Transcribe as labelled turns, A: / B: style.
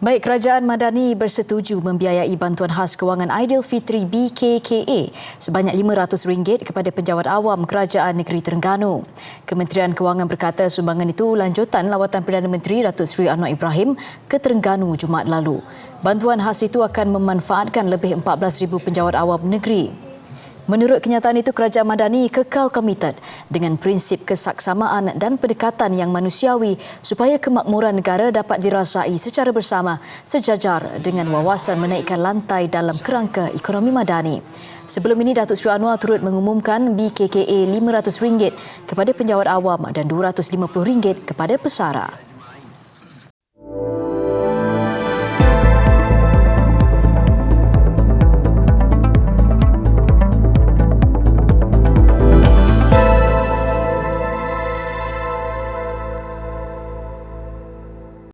A: Baik, Kerajaan Madani bersetuju membiayai bantuan khas kewangan Aidilfitri BKKA sebanyak RM500 kepada penjawat awam Kerajaan Negeri Terengganu. Kementerian Kewangan berkata sumbangan itu lanjutan lawatan Perdana Menteri Datuk Seri Anwar Ibrahim ke Terengganu Jumaat lalu. Bantuan khas itu akan memanfaatkan lebih 14,000 penjawat awam negeri. Menurut kenyataan itu, Kerajaan Madani kekal komited dengan prinsip kesaksamaan dan pendekatan yang manusiawi supaya kemakmuran negara dapat dirasai secara bersama sejajar dengan wawasan menaikkan lantai dalam kerangka ekonomi madani. Sebelum ini, Datuk Seri Anwar turut mengumumkan BKKA RM500 kepada penjawat awam dan RM250 kepada pesara.